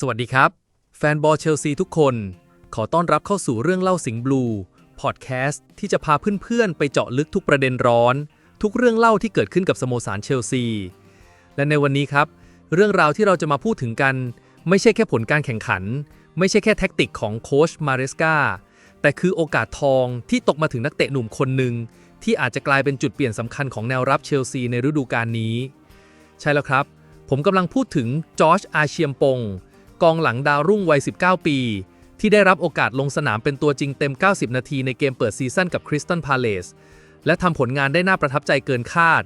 สวัสดีครับ แฟนบอลเชลซีทุกคน ขอต้อนรับเข้าสู่เรื่องเล่าสิงห์บลูพอดแคสต์ที่จะพาเพื่อนๆ ไปเจาะลึกทุกประเด็นร้อน ทุกเรื่องเล่าที่เกิดขึ้นกับสโมสรเชลซี และในวันนี้ครับ เรื่องราวที่เราจะมาพูดถึงกัน ไม่ใช่แค่ผลการแข่งขัน ไม่ใช่แค่แท็กติกของโค้ชมาเรสกาแต่คือโอกาสทองที่ตกมาถึงนักเตะหนุ่มคนหนึ่งที่อาจจะกลายเป็นจุดเปลี่ยนสำคัญของแนวรับเชลซีในฤดูกาลนี้ ใช่แล้วครับ ผมกำลังพูดถึงจอร์จอาเชียมปง กองหลังดาวรุ่งวัย 19 ปี ที่ได้รับโอกาสลงสนามเป็นตัวจริงเต็ม 90 นาทีในเกมเปิดซีซั่นกับคริสตันพาเลสและทำผลงานได้น่าประทับใจเกินคาด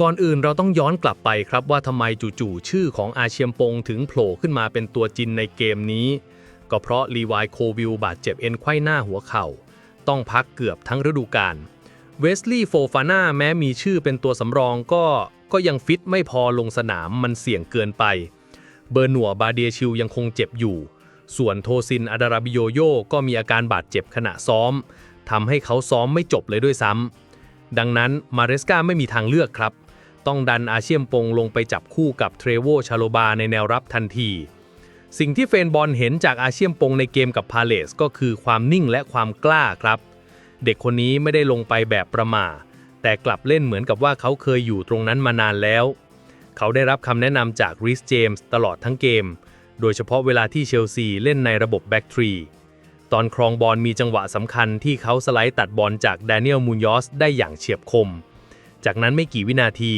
ก่อนอื่นเราต้องย้อนกลับไปครับว่าทำไมจู่ๆชื่อของอาเชียมปงถึงโผล่ขึ้นมาเป็นตัวจริงในเกมนี้ ก็เพราะลีวายโควิลบาดเจ็บเอ็นไขว้หน้าหัวเข่า ต้องพักเกือบทั้งฤดูกาลเวสลีย์โฟฟาน่าแม้มีชื่อเป็นตัวสำรองก็ก็ยังฟิตไม่พอลงสนามมันเสี่ยงเกินไป เบอร์หนัวบาเดียชิลยังคงเจ็บอยู่ ส่วนโทซินอาดาราบิโยโยก็มีอาการบาดเจ็บขณะซ้อมทำให้เขาซ้อมไม่จบเลยด้วยซ้ำ ดังนั้นมาเรสกาไม่มีทางเลือกครับ ต้องดันอาเชียมปงลงไปจับคู่กับเทรโวชาโลบาในแนวรับทันที สิ่งที่เฟนบอลเห็นจากอาเชียมปงในเกมกับพาเลสก็คือความนิ่งและความกล้าครับ เด็กคนนี้ไม่ได้ลงไปแบบประม่าแต่กลับเล่นเหมือนกับว่าเขาเคยอยู่ตรงนั้นมานานแล้ว เขาได้รับคำแนะนำจากริสเจมส์ตลอดทั้งเกม โดยเฉพาะเวลาที่เชลซีเล่นในระบบแบ็กทรีตอนครองบอลมีจังหวะสำคัญที่เขาสไลด์ตัดบอลจากแดเนียลมูนยอสได้อย่างเฉียบคม จากนั้นไม่กี่วินาที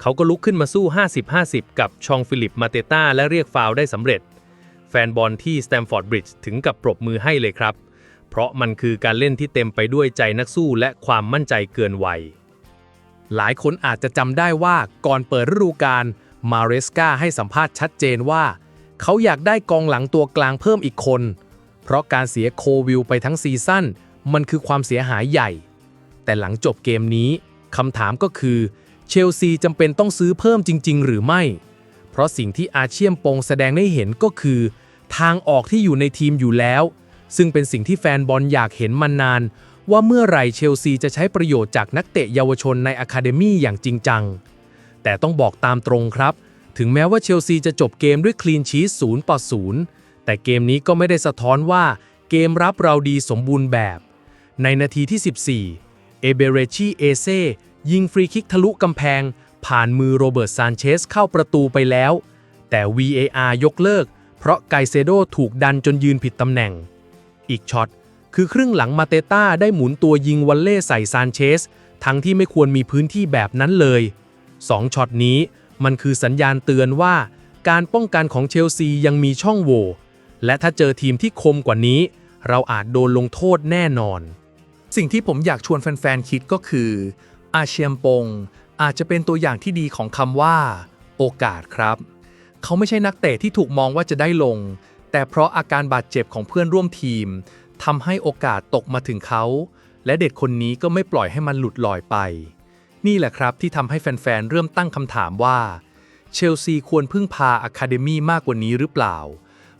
เขาก็ลุกขึ้นมาสู้ 50-50 กับชองฟิลิปมาเตต้าและเรียกฟาวล์ได้สำเร็จ แฟนบอลที่สแตมฟอร์ดบริดจ์ถึงกับปรบมือให้เลยครับ เพราะมันคือการเล่นที่เต็มไปด้วยใจนักสู้และความมั่นใจเกินวัย หลายคนอาจจะจำได้ว่าก่อนเปิดฤดูกาลมาเรสกาให้สัมภาษณ์ชัดเจนว่า เขาอยากได้กองหลังตัวกลางเพิ่มอีกคน เพราะการเสียโควิลไปทั้งซีซั่นมันคือความเสียหายใหญ่ แต่หลังจบเกมนี้คำถามก็คือ เชลซีจำเป็นต้องซื้อเพิ่มจริง ๆ หรือไม่ เพราะสิ่งที่อาเชียมปงแสดงให้เห็นก็คือ ทางออกที่อยู่ในทีมอยู่แล้ว ซึ่งเป็นสิ่งที่แฟนบอลอยากเห็นมานาน ว่าเมื่อไรเชลซีจะใช้ประโยชน์จากนักเตะเยาวชนในอะคาเดมี่อย่างจริงจัง แต่ต้องบอกตามตรงครับ ถึงแม้ว่าเชลซีจะจบเกมด้วยคลีนชีส0ต่อ0แต่เกมนี้ก็ไม่ได้สะท้อนว่าเกมรับเราดีสมบูรณ์แบบ ในนาทีที่ 14 เอเบเรชีเอเซยิงฟรีคิกทะลุกำแพง ผ่านมือโรเบิร์ตซานเชสเข้าประตูไปแล้ว แต่ VAR ยกเลิก เพราะไกเซโดถูกดันจนยืนผิดตำแหน่ง อีกช็อต คือครึ่งหลังมาเตต้าได้หมุนตัวยิงวอลเล่ใส่ซานเชส ทั้งที่ไม่ควรมีพื้นที่แบบนั้นเลยสองช็อตนี้มันคือสัญญาณเตือนว่า การป้องกันของเชลซียังมีช่องโหว่ และถ้าเจอทีมที่คมกว่านี้ เราอาจโดนลงโทษแน่นอน สิ่งที่ผมอยากชวนแฟนๆคิดก็คือ อาเชียมปง อาจจะเป็นตัวอย่างที่ดีของคำว่า โอกาสครับ เขาไม่ใช่นักเตะที่ถูกมองว่าจะได้ลง แต่เพราะอาการบาดเจ็บของเพื่อนร่วมทีม ทำให้โอกาสตกมาถึงเขา และเด็กคนนี้ก็ไม่ปล่อยให้มันหลุดลอยไป นี่แหละครับที่ทำให้แฟนๆ เริ่มตั้งคำถามว่า เชลซีควรพึ่งพาอะคาเดมี่มากกว่านี้หรือเปล่า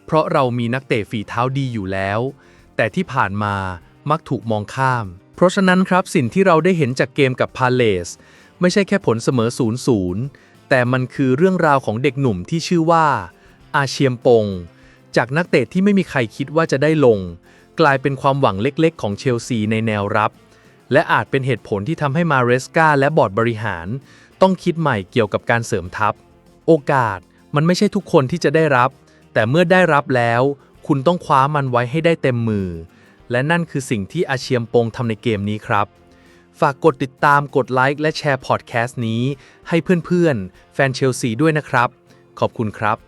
เพราะเรามีนักเตะฝีเท้าดีอยู่แล้ว แต่ที่ผ่านมามักถูกมองข้าม เพราะฉะนั้นครับสิ่งที่เราได้เห็นจากเกมกับพาเลสไม่ใช่แค่ผลเสมอ 0-0 แต่มันคือเรื่องราวของเด็กหนุ่มที่ชื่อว่า อาเชียมปง จากนักเตะที่ไม่มีใครคิดว่าจะได้ลง กลายเป็นความหวังเล็กๆ ของเชลซีในแนวรับ และอาจเป็นเหตุผลที่ทำให้มาเรสกาและบอร์ดบริหาร ต้องคิดใหม่เกี่ยวกับการเสริมทัพ โอกาสมันไม่ใช่ทุกคนที่จะได้รับ แต่เมื่อได้รับแล้ว คุณต้องคว้ามันไว้ให้ได้เต็มมือ และนั่นคือสิ่งที่อาเชียมปงทำในเกมนี้ครับ ฝากกดติดตามกดไลค์และแชร์พอดแคสต์นี้ ให้เพื่อนๆ แฟนเชลซีด้วยนะครับ ขอบคุณครับ